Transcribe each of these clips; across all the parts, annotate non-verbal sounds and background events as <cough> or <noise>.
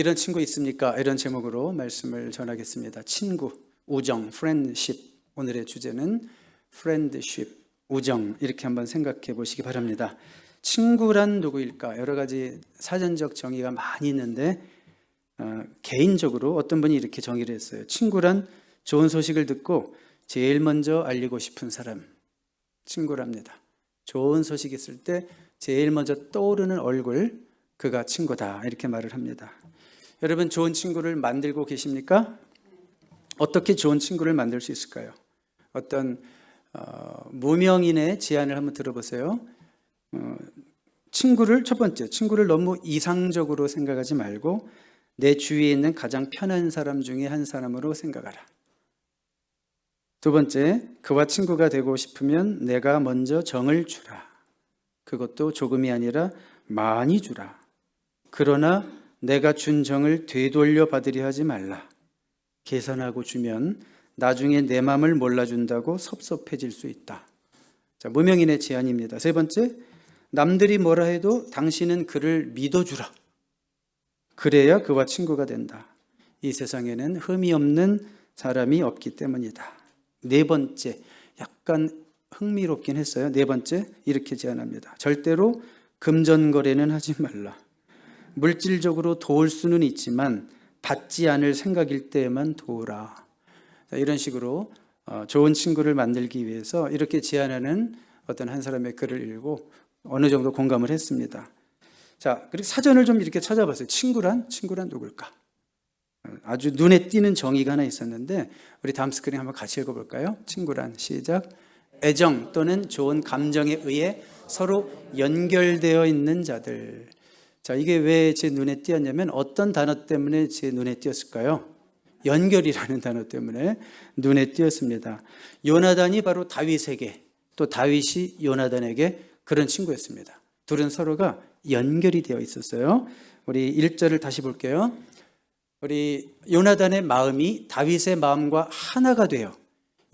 이런 친구 있습니까? 이런 제목으로 말씀을 전하겠습니다. 친구, 우정, friendship. 오늘의 주제는 friendship, 우정. 이렇게 한번 생각해 보시기 바랍니다. 친구란 누구일까? 여러 가지 사전적 정의가 많이 있는데 어, 개인적으로 어떤 분이 이렇게 정의를 했어요. 친구란 좋은 소식을 듣고 제일 먼저 알리고 싶은 사람. 친구랍니다. 좋은 소식 있을 때 제일 먼저 떠오르는 얼굴, 그가 친구다. 이렇게 말을 합니다. 여러분, 좋은 친구를 만들고 계십니까? 어떻게 좋은 친구를 만들 수 있을까요? 어떤 어, 무명인의 제안을 한번 들어보세요. 어, 친구를 첫 번째, 친구를 너무 이상적으로 생각하지 말고 내 주위에 있는 가장 편한 사람 중에 한 사람으로 생각하라. 두 번째, 그와 친구가 되고 싶으면 내가 먼저 정을 주라. 그것도 조금이 아니라 많이 주라. 그러나 내가 준 정을 되돌려 받으려 하지 말라. 계산하고 주면 나중에 내 마음을 몰라준다고 섭섭해질 수 있다. 자, 무명인의 제안입니다. 세 번째, 남들이 뭐라 해도 당신은 그를 믿어주라. 그래야 그와 친구가 된다. 이 세상에는 흠이 없는 사람이 없기 때문이다. 네 번째, 약간 흥미롭긴 했어요. 네 번째, 이렇게 제안합니다. 절대로 금전거래는 하지 말라. 물질적으로 도울 수는 있지만 받지 않을 생각일 때에만 도우라. 자, 이런 식으로 어, 좋은 친구를 만들기 위해서 이렇게 제안하는 어떤 한 사람의 글을 읽고 어느 정도 공감을 했습니다. 자, 그리고 사전을 좀 이렇게 찾아봤어요. 친구란? 친구란 누굴까? 아주 눈에 띄는 정의가 하나 있었는데 우리 다음 스크린 한번 같이 읽어볼까요? 친구란 시작. 애정 또는 좋은 감정에 의해 서로 연결되어 있는 자들. 자, 이게 왜 제 눈에 띄었냐면 어떤 단어 때문에 제 눈에 띄었을까요? 연결이라는 <laughs> 단어 때문에 눈에 띄었습니다. 요나단이 바로 다윗에게 또 다윗이 요나단에게 그런 친구였습니다. 둘은 서로가 연결이 되어 있었어요. 우리 1절을 다시 볼게요. 우리 요나단의 마음이 다윗의 마음과 하나가 되어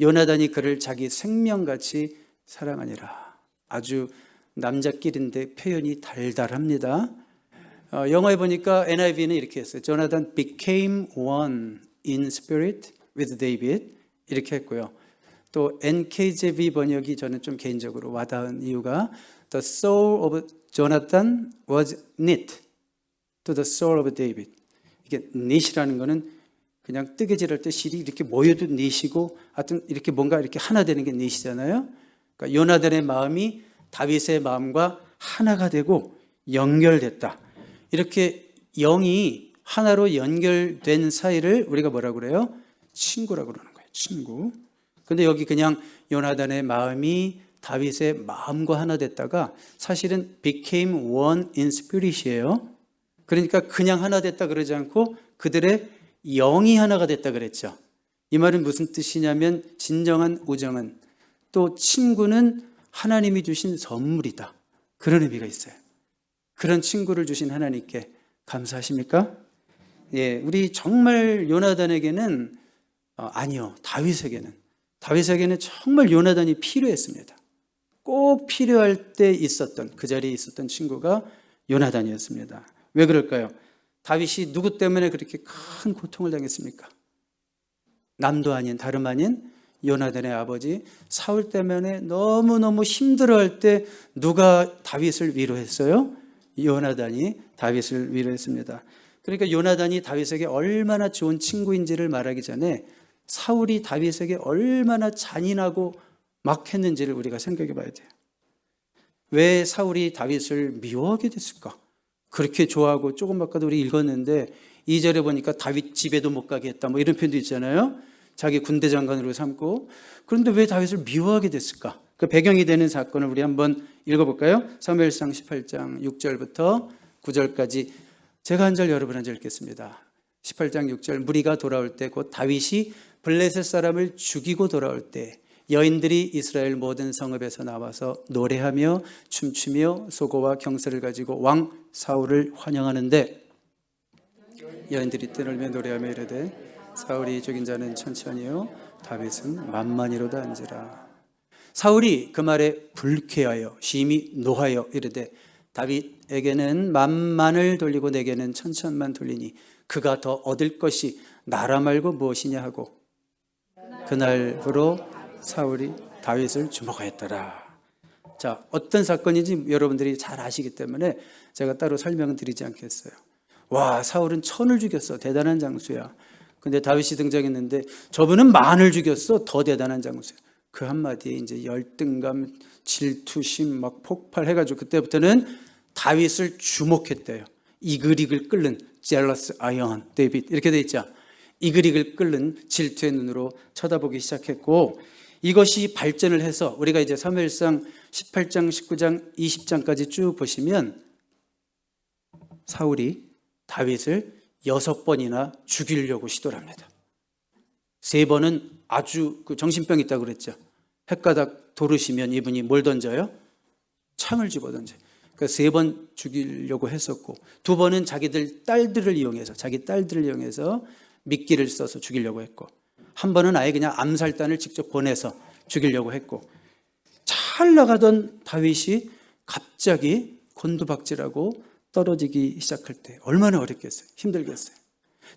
요나단이 그를 자기 생명같이 사랑하니라. 아주 남자끼리인데 표현이 달달합니다. 어, 영어에 보니까 NIV는 이렇게 했어요. Jonathan became one in spirit with David 이렇게 했고요. 또 NKJV 번역이 저는 좀 개인적으로 와닿은 이유가 The soul of Jonathan was knit to the soul of David. 이게 knit이라는 거는 그냥 뜨개질할 때 실이 이렇게 모여도 knit이고 하여튼 이렇게 뭔가 이렇게 하나 되는 게 knit이잖아요. 그러니까 요나단의 마음이 다윗의 마음과 하나가 되고 연결됐다. 이렇게 영이 하나로 연결된 사이를 우리가 뭐라고 그래요? 친구라고 그러는 거예요. 친구. 근데 여기 그냥 요나단의 마음이 다윗의 마음과 하나 됐다가 사실은 became one in spirit이에요. 그러니까 그냥 하나 됐다 그러지 않고 그들의 영이 하나가 됐다 그랬죠. 이 말은 무슨 뜻이냐면 진정한 우정은 또 친구는 하나님이 주신 선물이다. 그런 의미가 있어요. 그런 친구를 주신 하나님께 감사하십니까? 예, 우리 정말 요나단에게는 어, 아니요 다윗에게는 다윗에게는 정말 요나단이 필요했습니다. 꼭 필요할 때 있었던 그 자리에 있었던 친구가 요나단이었습니다. 왜 그럴까요? 다윗이 누구 때문에 그렇게 큰 고통을 당했습니까? 남도 아닌 다름 아닌 요나단의 아버지 사울 때문에 너무너무 힘들어할 때 누가 다윗을 위로했어요? 요나단이 다윗을 위로했습니다. 그러니까 요나단이 다윗에게 얼마나 좋은 친구인지를 말하기 전에 사울이 다윗에게 얼마나 잔인하고 막했는지를 우리가 생각해 봐야 돼요. 왜 사울이 다윗을 미워하게 됐을까? 그렇게 좋아하고 조금 아까도 우리 읽었는데 2절에 보니까 다윗 집에도 못 가게 했다. 뭐 이런 표현도 있잖아요. 자기 군대 장관으로 삼고. 그런데 왜 다윗을 미워하게 됐을까? 그 배경이 되는 사건을 우리 한번 읽어볼까요? 사무엘상 18장 6절부터 9절까지 제가 한 절 여러분 한 절 읽겠습니다. 18장 6절 무리가 돌아올 때 곧 다윗이 블레셋 사람을 죽이고 돌아올 때 여인들이 이스라엘 모든 성읍에서 나와서 노래하며 춤추며 소고와 경사를 가지고 왕 사울을 환영하는데 여인들이 뜨놀며 노래하며 이르되 사울이 죽인 자는 천천히요 다윗은 만만히로다 앉으라 사울이 그 말에 불쾌하여 심히 노하여 이르되 다윗에게는 만만을 돌리고 내게는 천천만 돌리니 그가 더 얻을 것이 나라 말고 무엇이냐 하고 그날부로 사울이 다윗을 주목하였더라. 자, 어떤 사건인지 여러분들이 잘 아시기 때문에 제가 따로 설명은 드리지 않겠어요. 와, 사울은 천을 죽였어. 대단한 장수야. 근데 다윗이 등장했는데 저분은 만을 죽였어. 더 대단한 장수야. 그 한마디에 이제 열등감, 질투심 막 폭발해가지고 그때부터는 다윗을 주목했대요. 이글이글 끓는 jealous iron 데이빗 이렇게 돼 있죠. 이글이글 끓는 질투의 눈으로 쳐다보기 시작했고 이것이 발전을 해서 우리가 이제 사무엘상 18장, 19장, 20장까지 쭉 보시면 사울이 다윗을 여섯 번이나 죽이려고 시도를 합니다. 세 번은 아주 그 정신병 있다고 그랬죠. 헷가닥 도르시면 이분이 뭘 던져요? 창을 집어 던져요. 그러니까 세 번 죽이려고 했었고 두 번은 자기들 딸들을 이용해서 자기 딸들을 이용해서 미끼를 써서 죽이려고 했고 한 번은 아예 그냥 암살단을 직접 보내서 죽이려고 했고 잘 나가던 다윗이 갑자기 곤두박질하고 떨어지기 시작할 때 얼마나 어렵겠어요? 힘들겠어요.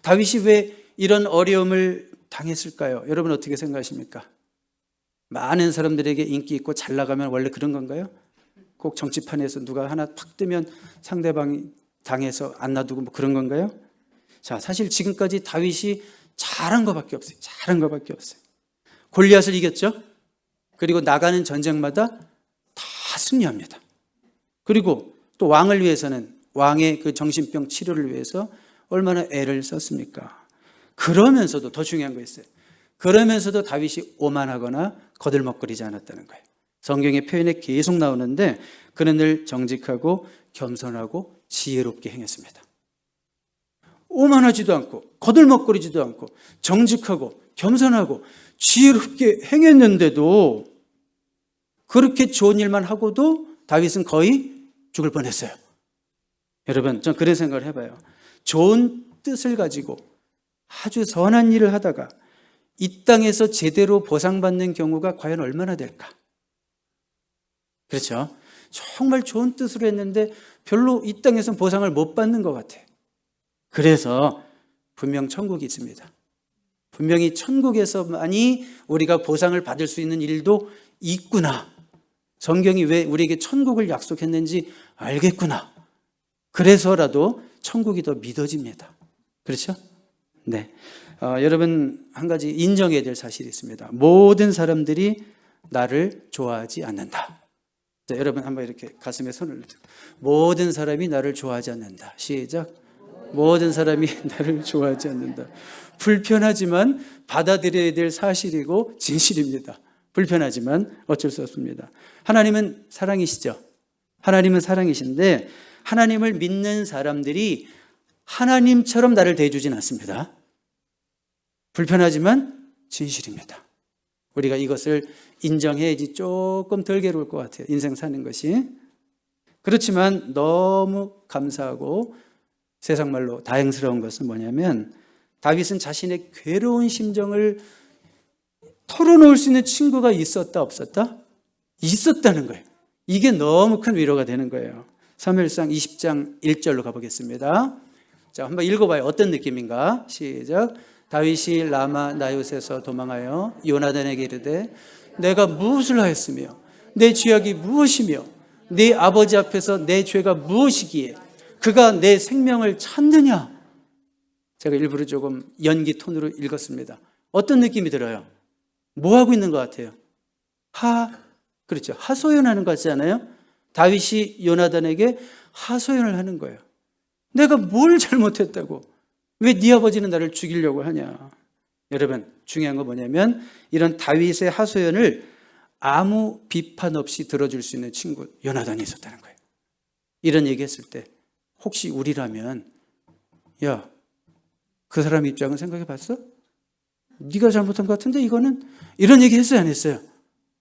다윗이 왜 이런 어려움을 당했을까요? 여러분 어떻게 생각하십니까? 많은 사람들에게 인기 있고 잘 나가면 원래 그런 건가요? 꼭 정치판에서 누가 하나 탁 뜨면 상대방이 당해서 안 놔두고 뭐 그런 건가요? 자, 사실 지금까지 다윗이 잘한 것밖에 없어요. 잘한 것밖에 없어요. 골리앗을 이겼죠? 그리고 나가는 전쟁마다 다 승리합니다. 그리고 또 왕을 위해서는 왕의 그 정신병 치료를 위해서 얼마나 애를 썼습니까? 그러면서도 더 중요한 거 있어요. 그러면서도 다윗이 오만하거나 거들먹거리지 않았다는 거예요. 성경의 표현에 계속 나오는데 그는 늘 정직하고 겸손하고 지혜롭게 행했습니다. 오만하지도 않고 거들먹거리지도 않고 정직하고 겸손하고 지혜롭게 행했는데도 그렇게 좋은 일만 하고도 다윗은 거의 죽을 뻔했어요. 여러분, 전 그런 생각을 해봐요. 좋은 뜻을 가지고 아주 선한 일을 하다가 이 땅에서 제대로 보상받는 경우가 과연 얼마나 될까? 그렇죠? 정말 좋은 뜻으로 했는데 별로 이 땅에서 보상을 못 받는 것 같아요. 그래서 분명 천국이 있습니다. 분명히 천국에서만이 우리가 보상을 받을 수 있는 일도 있구나. 성경이 왜 우리에게 천국을 약속했는지 알겠구나. 그래서라도 천국이 더 믿어집니다. 그렇죠? 네. 어, 여러분, 한 가지 인정해야 될 사실이 있습니다. 모든 사람들이 나를 좋아하지 않는다. 자, 여러분, 한번 이렇게 가슴에 손을. 모든 사람이 나를 좋아하지 않는다. 시작. 모든 사람이 <laughs> 나를 좋아하지 않는다. 불편하지만 받아들여야 될 사실이고 진실입니다. 불편하지만 어쩔 수 없습니다. 하나님은 사랑이시죠. 하나님은 사랑이신데 하나님을 믿는 사람들이 하나님처럼 나를 대해주진 않습니다. 불편하지만 진실입니다. 우리가 이것을 인정해야지 조금 덜 괴로울 것 같아요. 인생 사는 것이. 그렇지만 너무 감사하고 세상 말로 다행스러운 것은 뭐냐면 다윗은 자신의 괴로운 심정을 털어놓을 수 있는 친구가 있었다 없었다? 있었다는 거예요. 이게 너무 큰 위로가 되는 거예요. 3일상 20장 1절로 가보겠습니다. 자, 한번 읽어봐요. 어떤 느낌인가? 시작. 다윗이 라마 나요에서 도망하여 요나단에게 이르되 내가 무엇을 하였으며 내 죄악이 무엇이며 네 아버지 앞에서 내 죄가 무엇이기에 그가 내 생명을 찾느냐? 제가 일부러 조금 연기 톤으로 읽었습니다. 어떤 느낌이 들어요? 뭐 하고 있는 것 같아요? 하, 그렇죠. 하소연하는 것 같잖아요. 다윗이 요나단에게 하소연을 하는 거예요. 내가 뭘 잘못했다고? 왜 네 아버지는 나를 죽이려고 하냐? 여러분, 중요한 건 뭐냐면 이런 다윗의 하소연을 아무 비판 없이 들어줄 수 있는 친구 요나단이 있었다는 거예요. 이런 얘기했을 때 혹시 우리라면 야, 그 사람 입장은 생각해 봤어? 네가 잘못한 것 같은데 이거는 이런 얘기 했어요 안 했어요?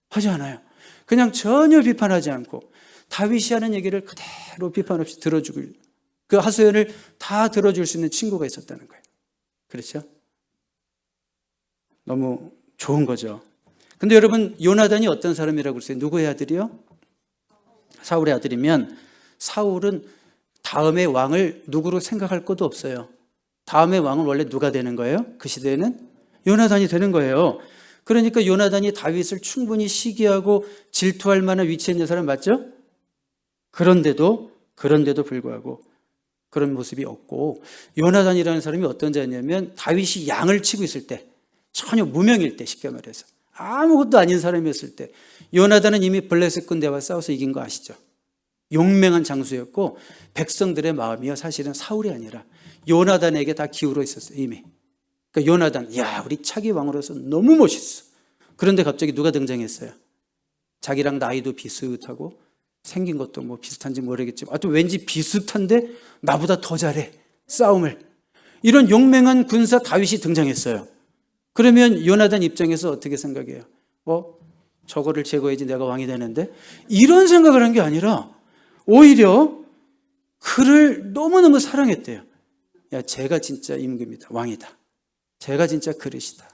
하지 않아요. 그냥 전혀 비판하지 않고 다윗이 하는 얘기를 그대로 비판 없이 들어주고 그 하소연을 다 들어줄 수 있는 친구가 있었다는 거예요. 그렇죠? 너무 좋은 거죠. 근데 여러분 요나단이 어떤 사람이라고 그랬어요? 누구의 아들이요? 사울의 아들이면 사울은 다음의 왕을 누구로 생각할 것도 없어요. 다음의 왕은 원래 누가 되는 거예요? 그 시대에는 요나단이 되는 거예요. 그러니까 요나단이 다윗을 충분히 시기하고 질투할 만한 위치에 있는 사람 맞죠? 그런데도 그런데도 불구하고 그런 모습이 없고 요나단이라는 사람이 어떤 자냐면 다윗이 양을 치고 있을 때 전혀 무명일 때 쉽게 말해서 아무것도 아닌 사람이었을 때 요나단은 이미 블레셋 군대와 싸워서 이긴 거 아시죠? 용맹한 장수였고 백성들의 마음이요 사실은 사울이 아니라 요나단에게 다 기울어 있었어요 이미. 그러니까 요나단, 야 우리 차기 왕으로서 너무 멋있어. 그런데 갑자기 누가 등장했어요? 자기랑 나이도 비슷하고 생긴 것도 뭐 비슷한지 모르겠지만, 하여튼 왠지 비슷한데 나보다 더 잘해 싸움을. 이런 용맹한 군사 다윗이 등장했어요. 그러면 요나단 입장에서 어떻게 생각해요? 어, 저거를 제거해야지 내가 왕이 되는데 이런 생각을 한 게 아니라 오히려 그를 너무너무 사랑했대요. 야, 제가 진짜 임금이다. 왕이다. 제가 진짜 그릇이다.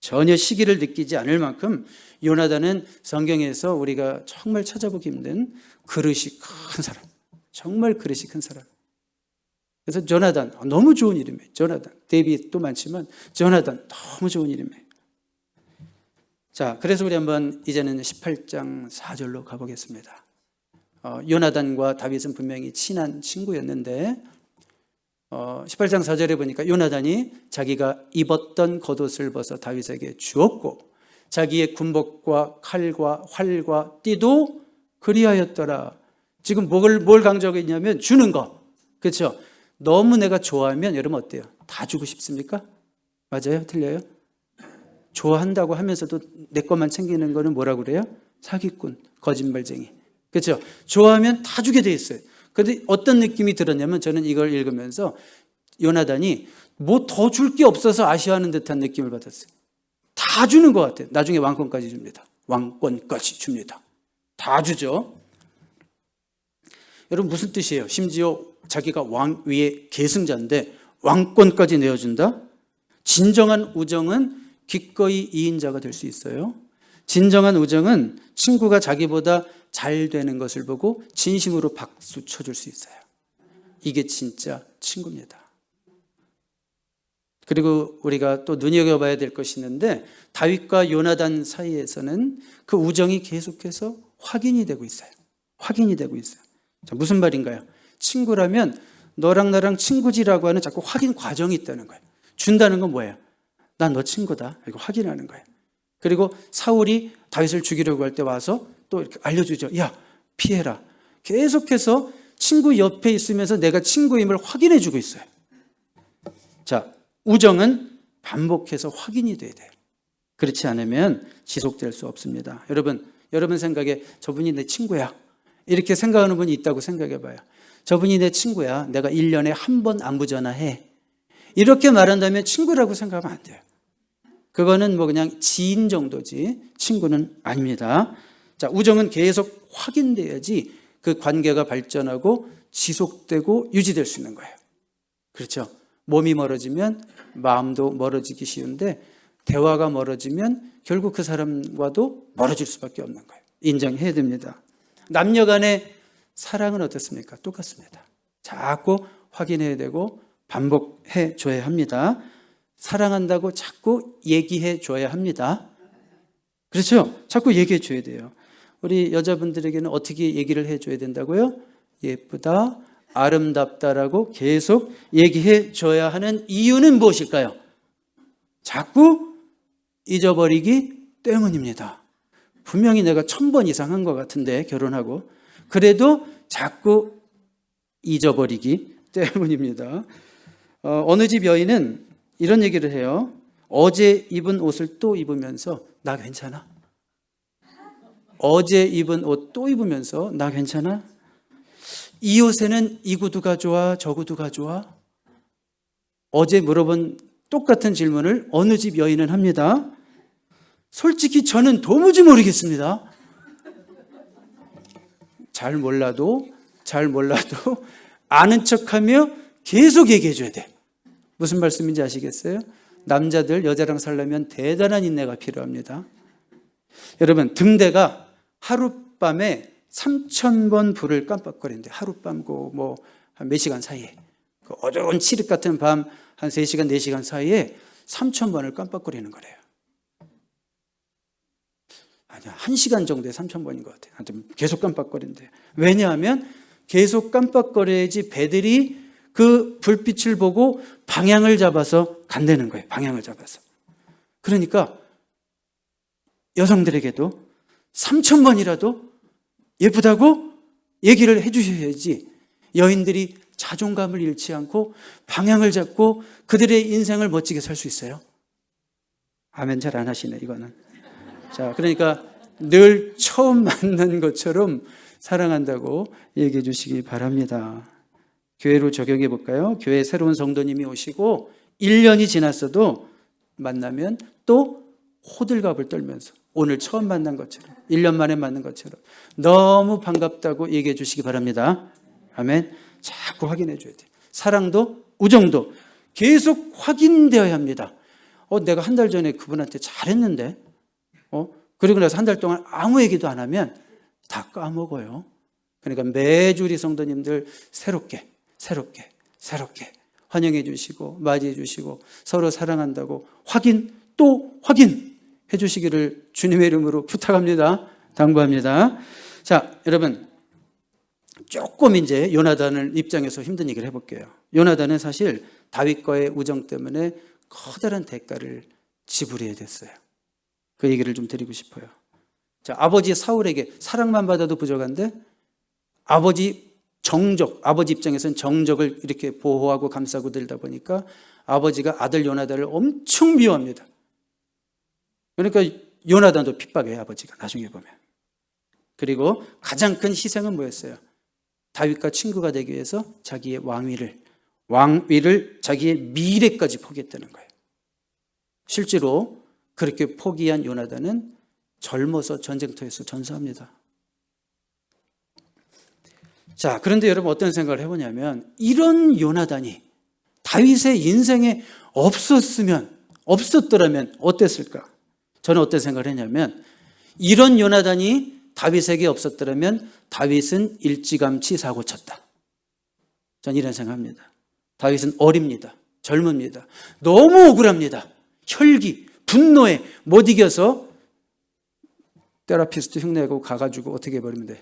전혀 시기를 느끼지 않을 만큼 요나단은 성경에서 우리가 정말 찾아보기 힘든 그릇이 큰 사람. 정말 그릇이 큰 사람. 그래서 조나단 너무 좋은 이름이에요. 조나단. 데이빗도 많지만 조나단 너무 좋은 이름이에요. 자, 그래서 우리 한번 이제는 18장 4절로 가보겠습니다. 어, 요나단과 다윗은 분명히 친한 친구였는데 어, 18장 4절에 보니까 요나단이 자기가 입었던 겉옷을 벗어 다윗에게 주었고 자기의 군복과 칼과 활과 띠도 그리하였더라. 지금 뭘, 뭘 강조하고 있냐면 주는 거. 그렇죠? 너무 내가 좋아하면 여러분 어때요? 다 주고 싶습니까? 맞아요? 틀려요? 좋아한다고 하면서도 내 것만 챙기는 거는 뭐라고 그래요? 사기꾼, 거짓말쟁이. 그렇죠? 좋아하면 다 주게 돼 있어요. 그런데 어떤 느낌이 들었냐면 저는 이걸 읽으면서 요나단이 뭐 더 줄 게 없어서 아쉬워하는 듯한 느낌을 받았어요. 다 주는 것 같아요. 나중에 왕권까지 줍니다. 왕권까지 줍니다. 다 주죠. 여러분 무슨 뜻이에요? 심지어 자기가 왕 위에 계승자인데 왕권까지 내어준다? 진정한 우정은 기꺼이 이인자가 될 수 있어요. 진정한 우정은 친구가 자기보다 잘 되는 것을 보고 진심으로 박수 쳐줄 수 있어요. 이게 진짜 친구입니다. 그리고 우리가 또 눈여겨봐야 될 것이 있는데 다윗과 요나단 사이에서는 그 우정이 계속해서 확인이 되고 있어요. 확인이 되고 있어요. 자, 무슨 말인가요? 친구라면 너랑 나랑 친구지라고 하는 자꾸 확인 과정이 있다는 거예요. 준다는 건 뭐예요? 난 너 친구다. 이거 확인하는 거예요. 그리고 사울이 다윗을 죽이려고 할 때 와서 또 이렇게 알려주죠. 야, 피해라. 계속해서 친구 옆에 있으면서 내가 친구임을 확인해 주고 있어요. 자, 우정은 반복해서 확인이 돼야 돼요. 그렇지 않으면 지속될 수 없습니다. 여러분, 여러분 생각에 저분이 내 친구야. 이렇게 생각하는 분이 있다고 생각해 봐요. 저분이 내 친구야. 내가 1년에 한 번 안부 전화해. 이렇게 말한다면 친구라고 생각하면 안 돼요. 그거는 뭐 그냥 지인 정도지 친구는 아닙니다. 자, 우정은 계속 확인돼야지 그 관계가 발전하고 지속되고 유지될 수 있는 거예요. 그렇죠? 몸이 멀어지면 마음도 멀어지기 쉬운데 대화가 멀어지면 결국 그 사람과도 멀어질 수밖에 없는 거예요. 인정해야 됩니다. 남녀 간의 사랑은 어떻습니까? 똑같습니다. 자꾸 확인해야 되고 반복해 줘야 합니다. 사랑한다고 자꾸 얘기해 줘야 합니다. 그렇죠? 자꾸 얘기해 줘야 돼요. 우리 여자분들에게는 어떻게 얘기를 해 줘야 된다고요? 예쁘다, 아름답다라고 계속 얘기해 줘야 하는 이유는 무엇일까요? 자꾸 잊어버리기 때문입니다. 분명히 내가 천 번 이상 한 것 같은데 결혼하고 그래도 자꾸 잊어버리기 때문입니다. 어, 어느 집 여인은 이런 얘기를 해요. 어제 입은 옷을 또 입으면서 나 괜찮아? 어제 입은 옷 또 입으면서 나 괜찮아? 이 옷에는 이 구두가 좋아, 저 구두가 좋아? 어제 물어본 똑같은 질문을 어느 집 여인은 합니다. 솔직히 저는 도무지 모르겠습니다. 잘 몰라도, 잘 몰라도 아는 척 하며 계속 얘기해 줘야 돼. 무슨 말씀인지 아시겠어요? 남자들 여자랑 살려면 대단한 인내가 필요합니다. 여러분, 등대가 하룻밤에 3천 번 불을 깜빡거리는데 하룻밤 그뭐한 몇 시간 사이에 그 어두운 칠흑 같은 밤 한 3시간 4시간 사이에 3천 번을 깜빡거리는 거래요. 아니야. 1시간 정도에 3천 번인 것 같아요. 계속 깜빡거린대. 왜냐하면 계속 깜빡거려야지 배들이 그 불빛을 보고 방향을 잡아서 간다는 거예요. 방향을 잡아서. 그러니까 여성들에게도 3천 번이라도 예쁘다고 얘기를 해 주셔야지 여인들이 자존감을 잃지 않고 방향을 잡고 그들의 인생을 멋지게 살 수 있어요. 아멘 잘 안 하시네 이거는. 자, 그러니까 늘 처음 만난 것처럼 사랑한다고 얘기해 주시기 바랍니다. 교회로 적용해 볼까요? 교회 새로운 성도님이 오시고 1년이 지났어도 만나면 또 호들갑을 떨면서 오늘 처음 만난 것처럼 1년 만에 만난 것처럼 너무 반갑다고 얘기해 주시기 바랍니다. 아멘. 자꾸 확인해 줘야 돼. 사랑도 우정도 계속 확인되어야 합니다. 어, 내가 한 달 전에 그분한테 잘했는데, 어, 그리고 나서 한 달 동안 아무 얘기도 안 하면 다 까먹어요. 그러니까 매주 우리 성도님들 새롭게, 새롭게, 새롭게 환영해 주시고, 맞이해 주시고, 서로 사랑한다고 확인, 또 확인 해 주시기를 주님의 이름으로 부탁합니다. 당부합니다. 자, 여러분. 조금 이제 요나단을 입장에서 힘든 얘기를 해볼게요. 요나단은 사실 다윗과의 우정 때문에 커다란 대가를 지불해야 됐어요. 그 얘기를 좀 드리고 싶어요. 자, 아버지 사울에게 사랑만 받아도 부족한데 아버지 정적, 아버지 입장에서는 정적을 이렇게 보호하고 감싸고 들다 보니까 아버지가 아들 요나단을 엄청 미워합니다. 그러니까 요나단도 핍박해요, 아버지가 나중에 보면. 그리고 가장 큰 희생은 뭐였어요? 다윗과 친구가 되기 위해서 자기의 왕위를 왕위를 자기의 미래까지 포기했다는 거예요. 실제로 그렇게 포기한 요나단은 젊어서 전쟁터에서 전사합니다. 자, 그런데 여러분 어떤 생각을 해보냐면 이런 요나단이 다윗의 인생에 없었으면 없었더라면 어땠을까? 저는 어떤 생각을 했냐면 이런 요나단이 다윗에게 없었더라면 다윗은 일찌감치 사고 쳤다. 전 이런 생각합니다. 다윗은 어립니다. 젊습니다. 너무 억울합니다. 혈기, 분노에 못 이겨서 테라피스트 흉내고 가가지고 어떻게 해버리면 돼?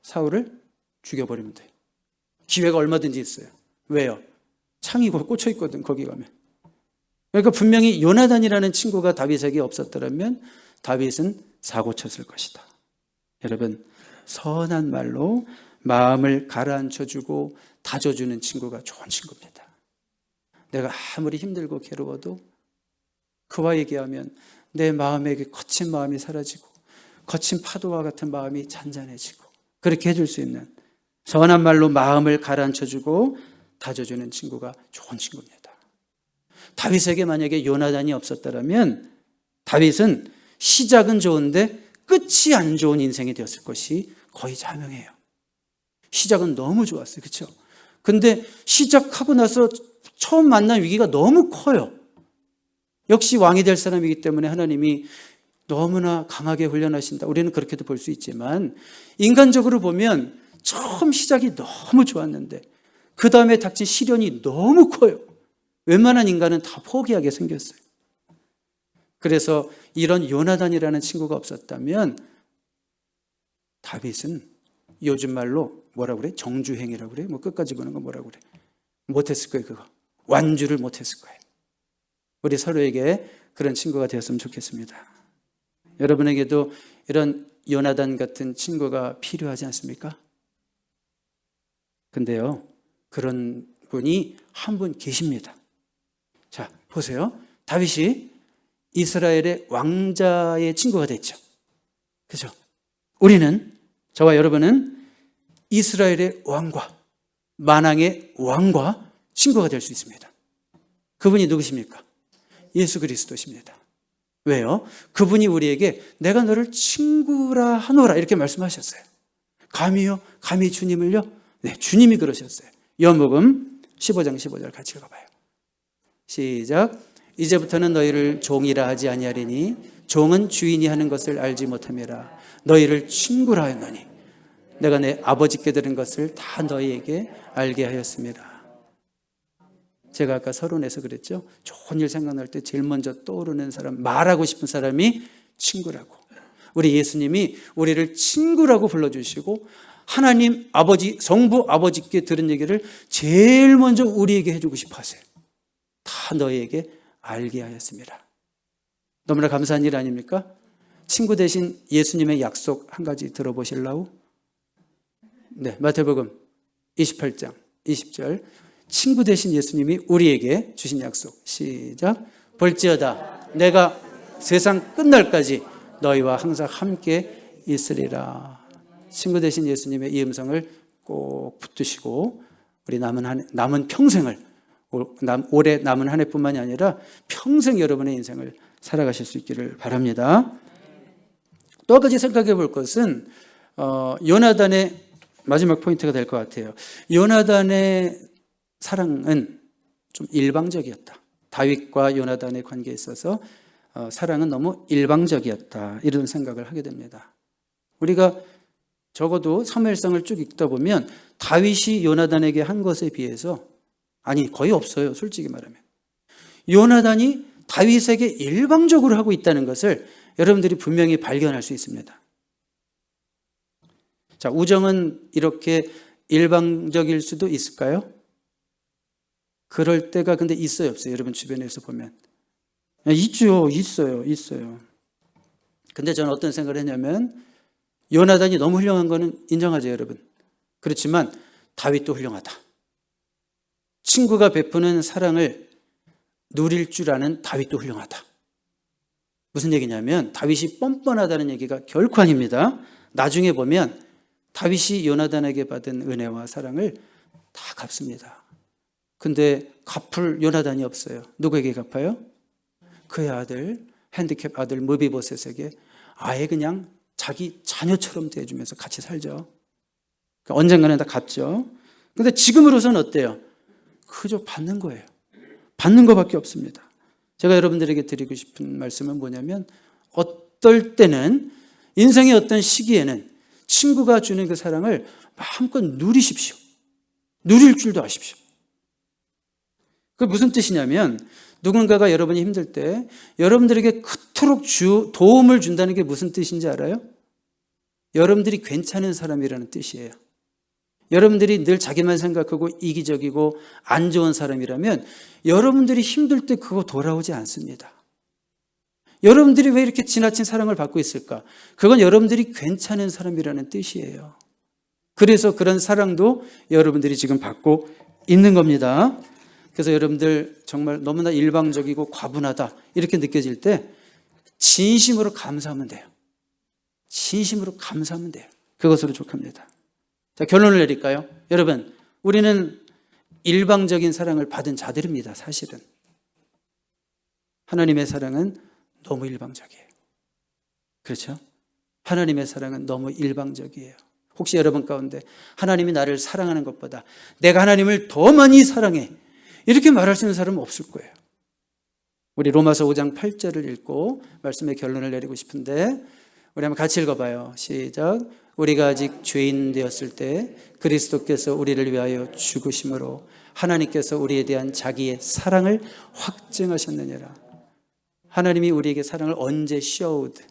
사울을 죽여버리면 돼. 기회가 얼마든지 있어요. 왜요? 창이 꽂혀 있거든, 거기 가면. 그러니까 분명히 요나단이라는 친구가 다윗에게 없었더라면 다윗은 사고 쳤을 것이다. 여러분, 선한 말로 마음을 가라앉혀주고 다져주는 친구가 좋은 친구입니다. 내가 아무리 힘들고 괴로워도 그와 얘기하면 내 마음에게 거친 마음이 사라지고 거친 파도와 같은 마음이 잔잔해지고 그렇게 해줄 수 있는 선한 말로 마음을 가라앉혀주고 다져주는 친구가 좋은 친구입니다. 다윗에게 만약에 요나단이 없었다면 다윗은 시작은 좋은데 끝이 안 좋은 인생이 되었을 것이 거의 자명해요. 시작은 너무 좋았어요. 그렇죠? 근데 시작하고 나서 처음 만난 위기가 너무 커요. 역시 왕이 될 사람이기 때문에 하나님이 너무나 강하게 훈련하신다. 우리는 그렇게도 볼 수 있지만 인간적으로 보면 처음 시작이 너무 좋았는데 그 다음에 닥친 시련이 너무 커요. 웬만한 인간은 다 포기하게 생겼어요. 그래서 이런 요나단이라는 친구가 없었다면 다윗은 요즘 말로 뭐라 그래? 정주행이라고 그래? 뭐 끝까지 보는 거 뭐라 그래? 못했을 거예요, 그거. 완주를 못했을 거예요. 우리 서로에게 그런 친구가 되었으면 좋겠습니다. 여러분에게도 이런 요나단 같은 친구가 필요하지 않습니까? 근데요, 그런 분이 한 분 계십니다. 자, 보세요. 다윗이 이스라엘의 왕자의 친구가 됐죠. 그죠? 우리는, 저와 여러분은 이스라엘의 왕과, 만왕의 왕과 친구가 될 수 있습니다. 그분이 누구십니까? 예수 그리스도십니다. 왜요? 그분이 우리에게 내가 너를 친구라 하노라 이렇게 말씀하셨어요. 감히요? 감히 주님을요? 네, 주님이 그러셨어요. 요한복음 15장 15절 같이 읽어봐요. 시작. 이제부터는 너희를 종이라 하지 아니하리니 종은 주인이 하는 것을 알지 못함이라 너희를 친구라 하였노니 내가 내 아버지께 들은 것을 다 너희에게 알게 하였습니다. 제가 아까 서론에서 그랬죠. 좋은 일 생각날 때 제일 먼저 떠오르는 사람, 말하고 싶은 사람이 친구라고. 우리 예수님이 우리를 친구라고 불러주시고 하나님 아버지, 성부 아버지께 들은 얘기를 제일 먼저 우리에게 해주고 싶어 하세요. 다 너희에게 알게 하였습니다. 너무나 감사한 일 아닙니까? 친구 대신 예수님의 약속 한 가지 들어보실라우? 네, 마태복음 28장 20절. 친구 대신 예수님이 우리에게 주신 약속. 시작. 볼지어다 내가 세상 끝날까지 너희와 항상 함께 있으리라. 친구 대신 예수님의 이 음성을 꼭 붙드시고 우리 남은 한 남은 평생을 남, 올해 남은 한 해뿐만이 아니라 평생 여러분의 인생을 살아가실 수 있기를 바랍니다. 또 한 가지 생각해 볼 것은 어, 요나단의 마지막 포인트가 될 것 같아요. 요나단의 사랑은 좀 일방적이었다. 다윗과 요나단의 관계에 있어서 어, 사랑은 너무 일방적이었다. 이런 생각을 하게 됩니다. 우리가 적어도 사무엘상을 쭉 읽다 보면 다윗이 요나단에게 한 것에 비해서 아니 거의 없어요. 솔직히 말하면 요나단이 다윗에게 일방적으로 하고 있다는 것을 여러분들이 분명히 발견할 수 있습니다. 자, 우정은 이렇게 일방적일 수도 있을까요? 그럴 때가 근데 있어요, 없어요? 여러분 주변에서 보면. 있죠, 있어요, 있어요. 근데 저는 어떤 생각을 했냐면, 요나단이 너무 훌륭한 거는 인정하죠, 여러분. 그렇지만, 다윗도 훌륭하다. 친구가 베푸는 사랑을 누릴 줄 아는 다윗도 훌륭하다. 무슨 얘기냐면, 다윗이 뻔뻔하다는 얘기가 결코 아닙니다. 나중에 보면, 다윗이 요나단에게 받은 은혜와 사랑을 다 갚습니다. 근데 갚을 요나단이 없어요. 누구에게 갚아요? 그의 아들, 핸디캡 아들 무비보셋에게 아예 그냥 자기 자녀처럼 대해주면서 같이 살죠. 그러니까 언젠가는 다 갚죠. 근데 지금으로서는 어때요? 그저 받는 거예요. 받는 것밖에 없습니다. 제가 여러분들에게 드리고 싶은 말씀은 뭐냐면 어떨 때는 인생의 어떤 시기에는 친구가 주는 그 사랑을 마음껏 누리십시오. 누릴 줄도 아십시오. 그 무슨 뜻이냐면 누군가가 여러분이 힘들 때 여러분들에게 그토록 주, 도움을 준다는 게 무슨 뜻인지 알아요? 여러분들이 괜찮은 사람이라는 뜻이에요. 여러분들이 늘 자기만 생각하고 이기적이고 안 좋은 사람이라면 여러분들이 힘들 때 그거 돌아오지 않습니다. 여러분들이 왜 이렇게 지나친 사랑을 받고 있을까? 그건 여러분들이 괜찮은 사람이라는 뜻이에요. 그래서 그런 사랑도 여러분들이 지금 받고 있는 겁니다. 그래서 여러분들 정말 너무나 일방적이고 과분하다 이렇게 느껴질 때 진심으로 감사하면 돼요. 진심으로 감사하면 돼요. 그것으로 족합니다. 자, 결론을 내릴까요? 여러분, 우리는 일방적인 사랑을 받은 자들입니다, 사실은. 하나님의 사랑은 너무 일방적이에요. 그렇죠? 하나님의 사랑은 너무 일방적이에요. 혹시 여러분 가운데 하나님이 나를 사랑하는 것보다 내가 하나님을 더 많이 사랑해. 이렇게 말할 수 있는 사람은 없을 거예요. 우리 로마서 5장 8절을 읽고 말씀의 결론을 내리고 싶은데 우리 한번 같이 읽어봐요. 시작. 우리가 아직 죄인 되었을 때 그리스도께서 우리를 위하여 죽으심으로 하나님께서 우리에 대한 자기의 사랑을 확증하셨느니라. 하나님이 우리에게 사랑을 언제 showed,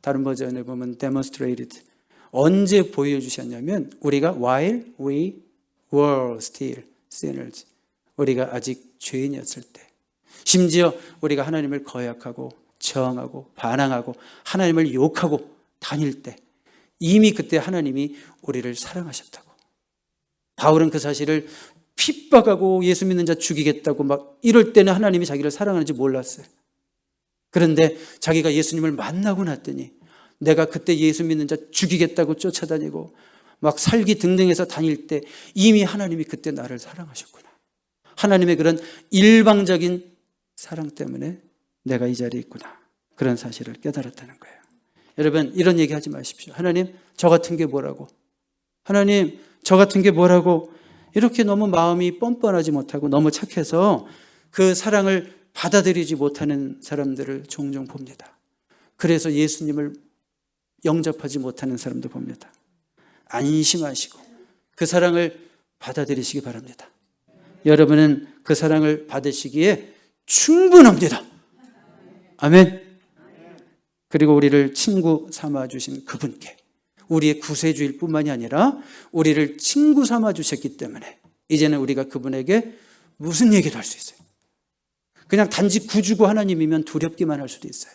다른 버전에 보면 demonstrated, 언제 보여주셨냐면 우리가 while we were still sinners, 우리가 아직 죄인이었을 때, 심지어 우리가 하나님을 거역하고 저항하고 반항하고 하나님을 욕하고 다닐 때 이미 그때 하나님이 우리를 사랑하셨다고. 바울은 그 사실을 핍박하고 예수 믿는 자 죽이겠다고 막 이럴 때는 하나님이 자기를 사랑하는지 몰랐어요. 그런데 자기가 예수님을 만나고 났더니 내가 그때 예수 믿는 자 죽이겠다고 쫓아다니고 막 살기 등등해서 다닐 때 이미 하나님이 그때 나를 사랑하셨구나. 하나님의 그런 일방적인 사랑 때문에 내가 이 자리에 있구나. 그런 사실을 깨달았다는 거예요. 여러분, 이런 얘기 하지 마십시오. 하나님, 저 같은 게 뭐라고? 하나님, 저 같은 게 뭐라고? 이렇게 너무 마음이 뻔뻔하지 못하고 너무 착해서 그 사랑을 받아들이지 못하는 사람들을 종종 봅니다. 그래서 예수님을 영접하지 못하는 사람도 봅니다. 안심하시고 그 사랑을 받아들이시기 바랍니다. 여러분은 그 사랑을 받으시기에 충분합니다. 아멘. 그리고 우리를 친구 삼아 주신 그분께 우리의 구세주일 뿐만이 아니라 우리를 친구 삼아 주셨기 때문에 이제는 우리가 그분에게 무슨 얘기도 할 수 있어요. 그냥 단지 구주고 하나님이면 두렵기만 할 수도 있어요.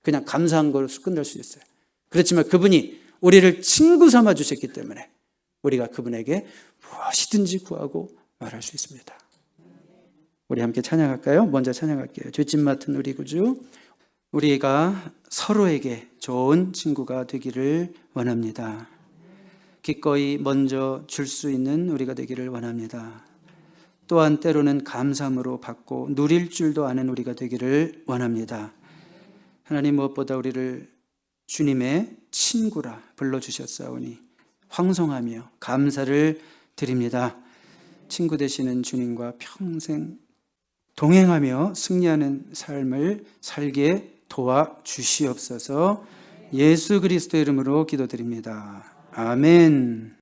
그냥 감사한 것으로 끝날 수 있어요. 그렇지만 그분이 우리를 친구 삼아 주셨기 때문에 우리가 그분에게 무엇이든지 구하고 말할 수 있습니다. 우리 함께 찬양할까요? 먼저 찬양할게요. 죄짓 맡은 우리 구주. 우리가 서로에게 좋은 친구가 되기를 원합니다. 기꺼이 먼저 줄 수 있는 우리가 되기를 원합니다. 또한 때로는 감사함으로 받고 누릴 줄도 아는 우리가 되기를 원합니다. 하나님 무엇보다 우리를 주님의 친구라 불러주셨사오니 황송하며 감사를 드립니다. 친구 되시는 주님과 평생 동행하며 승리하는 삶을 살게 도와 주시옵소서 예수 그리스도 이름으로 기도드립니다. 아멘.